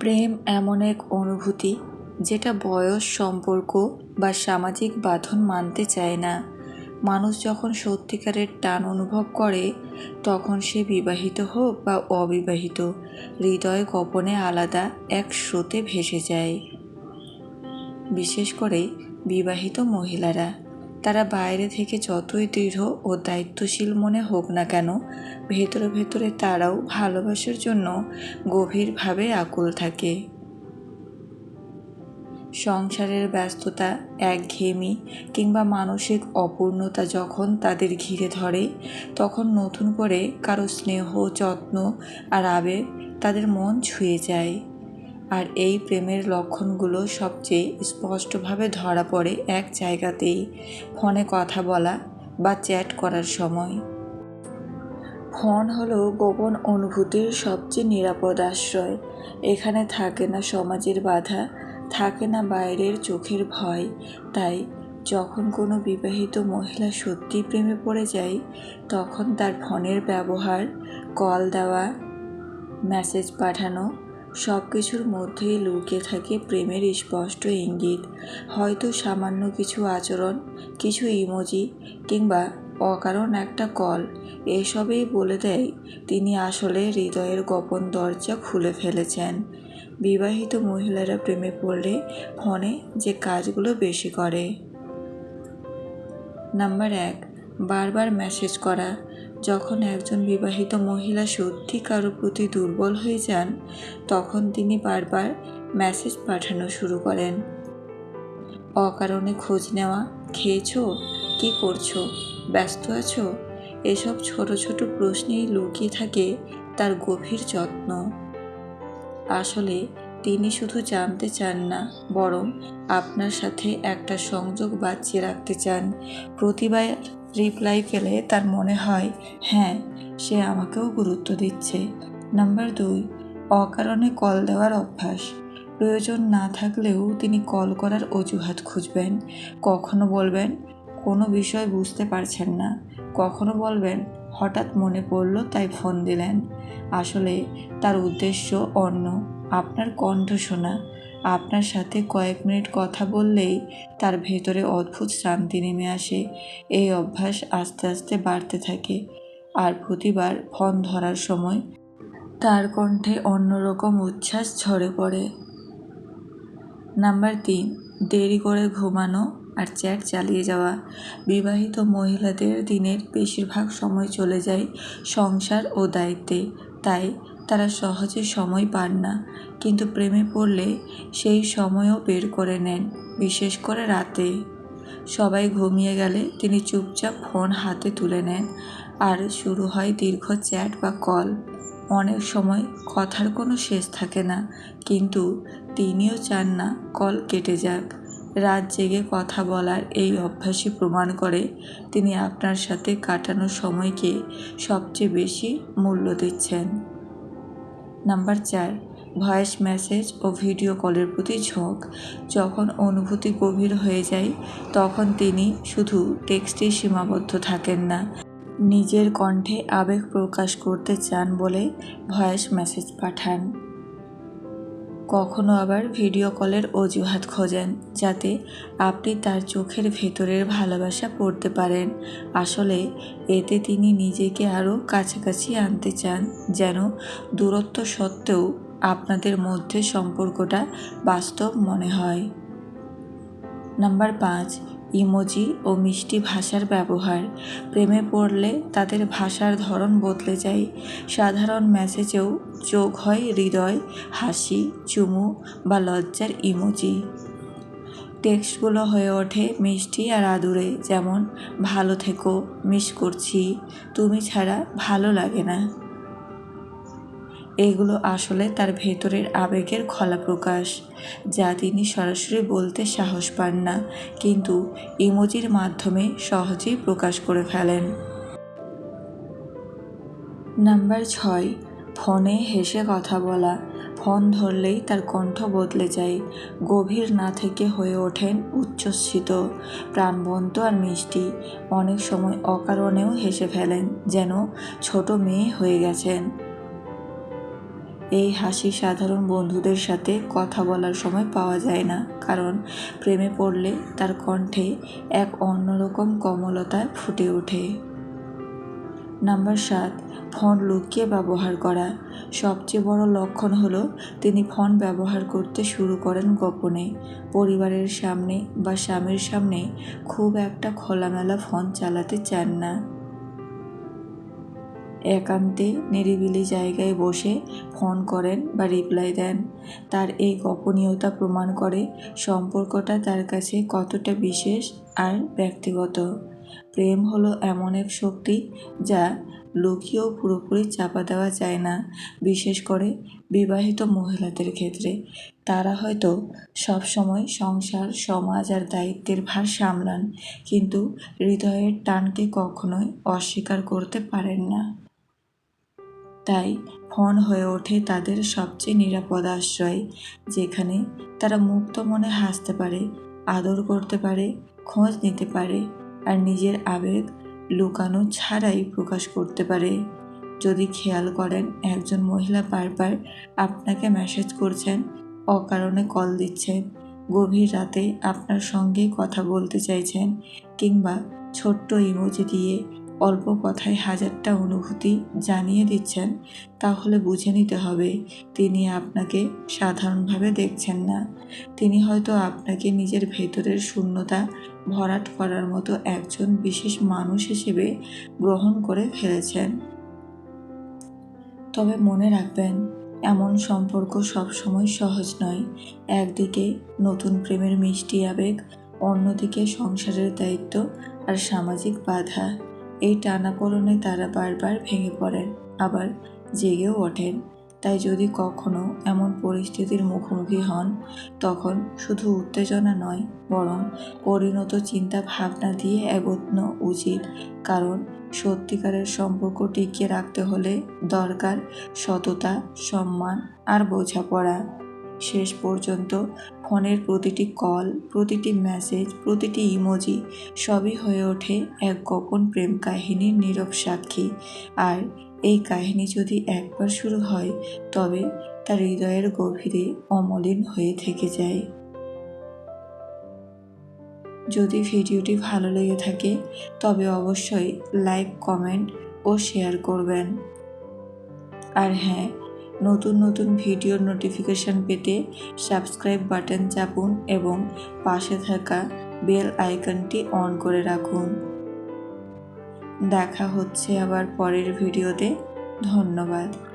প্রেম এমন এক অনুভূতি যেটা বয়স, সম্পর্ক বা সামাজিক বাঁধন মানতে চায় না। মানুষ যখন সত্যিকারের টান অনুভব করে, তখন সে বিবাহিত হোক বা অবিবাহিত, হৃদয় গোপনে আলাদা এক স্রোতে ভেসে যায়। বিশেষ করে বিবাহিত মহিলারা। তারা বাইরে থেকে যতই দৃঢ় ও দায়িত্বশীল মনে হোক না কেন, ভেতরে ভেতরে তারাও ভালোবাসার জন্য গভীরভাবে আকুল থাকে। সংসারের ব্যস্ততা একঘেয়েমি কিংবা মানসিক অপূর্ণতা যখন তাদের ঘিরে ধরে, তখন নতুন করে কারও স্নেহ, যত্ন আর আবেগ তাদের মন ছুঁয়ে যায়। আর এই প্রেমের লক্ষণগুলো সবচেয়ে স্পষ্টভাবে ধরা পড়ে এক জায়গাতেই, ফোনে কথা বলা বা চ্যাট করার সময়। ফোন হলো গোপন অনুভূতির সবচেয়ে নিরাপদ আশ্রয়। এখানে থাকে না সমাজের বাধা, থাকে না বাইরের চোখের ভয়। তাই যখন কোনো বিবাহিত মহিলা সত্যি প্রেমে পড়ে যায়, তখন তার ফোনের ব্যবহার, কল দেওয়া, মেসেজ পাঠানো সব কিছুর মধ্যেই লুকিয়ে থাকে প্রেমের স্পষ্ট ইঙ্গিত। হয়তো সামান্য কিছু আচরণ, কিছু ইমোজি কিংবা অকারণ একটা কল, এসবেই বলে দেয় তিনি আসলে হৃদয়ের গোপন দরজা খুলে ফেলেছেন। বিবাহিত মহিলারা প্রেমে পড়লে ফোনে যে কাজগুলো বেশি করে। নাম্বার এক, বারবার মেসেজ করা। যখন একজন বিবাহিত মহিলা সত্যি কারও প্রতি দুর্বল হয়ে যান, তখন তিনি বারবার মেসেজ পাঠানো শুরু করেন। অকারণে খোঁজ নেওয়া, খেয়েছো? কি করছ? ব্যস্ত আছো? এসব ছোট ছোট প্রশ্নেই লুকিয়ে থাকে তার গভীর যত্ন। আসলে তিনি শুধু জানতে চান না, বরং আপনার সাথে একটা সংযোগ বাঁচিয়ে রাখতে চান। প্রতিবার রিপ্লাই পেলে তার মনে হয় হ্যাঁ সে আমাকেও গুরুত্ব দিচ্ছে। নাম্বার দুই, অকারণে কল দেওয়ার অভ্যাস। প্রয়োজন না থাকলেও তিনি কল করার অজুহাত খুঁজবেন। কখনো বলবেন, কোনো বিষয় বুঝতে পারছেন না। কখনো বলবেন, হঠাৎ মনে পড়ল, তাই ফোন দিলেন। আসলে তার উদ্দেশ্য অন্য। আপনার কণ্ঠ শোনা। আপনার সাথে কয়েক মিনিট কথা বললেই তার ভেতরে অদ্ভুত শান্তি নেমে আসে। এই অভ্যাস আস্তে আস্তে বাড়তে থাকে আর প্রতিবার ফোন ধরার সময় তার কণ্ঠে অন্যরকম উচ্ছ্বাস ঝরে পড়ে। নাম্বার তিন, দেরি করে ঘুমানো আর চ্যাট চালিয়ে যাওয়া। বিবাহিত মহিলাদের দিনের বেশিরভাগ সময় চলে যায় সংসার ও দায়িত্বে। তাই তারা সহজে সময় পান না, কিন্তু প্রেমে পড়লে সেই সময়ও বের করে নেন, বিশেষ করে রাতে। সবাই ঘুমিয়ে গেলে তিনি চুপচাপ ফোন হাতে তুলে নেন, আর শুরু হয় দীর্ঘ চ্যাট বা কল। অনেক সময় কথার কোনো শেষ থাকে না, কিন্তু তিনিও চান না কল কেটে যাক। রাত জেগে কথা বলার এই অভ্যাসই প্রমাণ করে তিনি আপনার সাথে কাটানো সময়কে সবচেয়ে বেশি মূল্য দিচ্ছেন। নাম্বার চার, ভয়েস মেসেজ ও ভিডিও কলের প্রতি ঝোঁক। যখন অনুভূতি গভীর হয়ে যায়, তখন তিনি শুধু টেক্সটেই সীমাবদ্ধ থাকেন না, নিজের কণ্ঠে আবেগ প্রকাশ করতে চান বলে ভয়েস মেসেজ পাঠান। কখনো আবার ভিডিও কলের অজুহাত খোঁজেন, যাতে আপনি তার চোখের ভেতরের ভালোবাসা পড়তে পারেন। আসলে, এতে তিনি নিজেকে আরও কাছাকাছি আনতে চান, যেন দূরত্ব সত্ত্বেও আপনাদের মধ্যে সম্পর্কটা বাস্তব মনে হয়। নাম্বার পাঁচ ইমোজি ও মিষ্টি ভাষার ব্যবহার। প্রেমে পড়লে তাদের ভাষার ধরন বদলে যায়। সাধারণ মেসেজেও যোগ হয় হৃদয়, হাসি, চুমু বা লজ্জার ইমোজি। টেক্সটগুলো হয়ে ওঠে মিষ্টি আর আদুরে, যেমন, ভালো থেকো, মিস করছি, তুমি ছাড়া ভালো লাগে না। এগুলো আসলে তার ভেতরের আবেগের খলা প্রকাশ যা তিনি সরাসরি বলতে সাহস পান না, কিন্তু ইমোজির মাধ্যমে সহজেই প্রকাশ করে ফেলেন। নাম্বার ছয়, ফোনে হেসে কথা বলা। ফোন ধরলেই তার কণ্ঠ বদলে যায়। গভীর না থেকে হয়ে ওঠেন উচ্ছ্বসিত, প্রাণবন্ত আর মিষ্টি। অনেক সময় অকারণেও হেসে ফেলেন, যেন ছোট মেয়ে হয়ে গেছেন। এই হাসি সাধারণ বন্ধুদের সাথে কথা বলার সময় পাওয়া যায় না। কারণ প্রেমে পড়লে তার কণ্ঠে এক অন্যরকম কমলতা ফুটে ওঠে। নাম্বার সাত, ফোন লুকিয়ে ব্যবহার করা। সবচেয়ে বড় লক্ষণ হলো তিনি ফোন ব্যবহার করতে শুরু করেন গোপনে। পরিবারের সামনে বা স্বামীর সামনে খুব একটা খোলামেলা ফোন চালাতে চান না। একান্তে নিরিবিলি জায়গায় বসে ফোন করেন বা রিপ্লাই দেন। তার এই গোপনীয়তা প্রমাণ করে সম্পর্কটা তার কাছে কতটা বিশেষ আর ব্যক্তিগত। প্রেম হলো এমন এক শক্তি যা লুকিয়েও পুরোপুরি চাপা দেওয়া যায় না, বিশেষ করে বিবাহিত মহিলাদের ক্ষেত্রে। তারা হয়তো সবসময় সংসার, সমাজ আর দায়িত্বের ভার সামলান, কিন্তু হৃদয়ের টানকে কখনোই অস্বীকার করতে পারেন না। তাই ফোন হয়ে ওঠে তাদের সবচেয়ে নিরাপদ আশ্রয়, যেখানে তারা মুক্ত মনে হাসতে পারে, আদর করতে পারে, খোঁজ নিতে পারে আর নিজের আবেগ লুকানো ছাড়াই প্রকাশ করতে পারে। যদি খেয়াল করেন, একজন মহিলা বারবার আপনাকে মেসেজ করছেন, অকারণে কল দিচ্ছেন, গভীর রাতে আপনার সঙ্গে কথা বলতে চাইছেন কিংবা ছোট্ট ইমোজি দিয়ে অল্প কথায় হাজারটা অনুভূতি জানিয়ে দিচ্ছেন, তাহলে বুঝে নিতে হবে তিনি আপনাকে সাধারণভাবে দেখছেন না। তিনি হয়তো আপনাকে নিজের ভেতরের শূন্যতা ভরাট করার মতো একজন বিশেষ মানুষ হিসেবে গ্রহণ করে ফেলেছেন। তবে মনে রাখবেন, এমন সম্পর্ক সবসময় সহজ নয়। একদিকে নতুন প্রেমের মিষ্টি আবেগ, অন্যদিকে সংসারের দায়িত্ব আর সামাজিক বাধা। এই টানাপোড়নে তারা বারবার ভেঙে পড়েন, আবার জেগেও ওঠেন। তাই যদি কখনো এমন পরিস্থিতির মুখোমুখি হন, তখন শুধু উত্তেজনা নয়, বরং পরিণত চিন্তা ভাবনা দিয়ে এগোনো উচিত। কারণ সত্যিকারের সম্পর্ক টিকিয়ে রাখতে হলে দরকার সততা, সম্মান আর বোঝাপড়া। শেষ পর্যন্ত ফোনের প্রতিটি কল, প্রতিটি মেসেজ, প্রতিটি ইমোজি সবই হয়ে ওঠে এক গোপন প্রেম কাহিনীর নীরব সাক্ষী। আর এই কাহিনী যদি একবার শুরু হয়, তবে তার হৃদয়ের গভীরে অমলিন হয়ে থেকে যায়। যদি ভিডিওটি ভালো লেগে থাকে, তবে অবশ্যই লাইক, কমেন্ট ও শেয়ার করবেন। আর হ্যাঁ নতুন নতুন ভিডিওর নোটিফিকেশান পেতে সাবস্ক্রাইব বাটন চাপুন এবং পাশে থাকা বেল আইকনটি অন করে রাখুন। দেখা হচ্ছে আবার পরের ভিডিওতে ধন্যবাদ।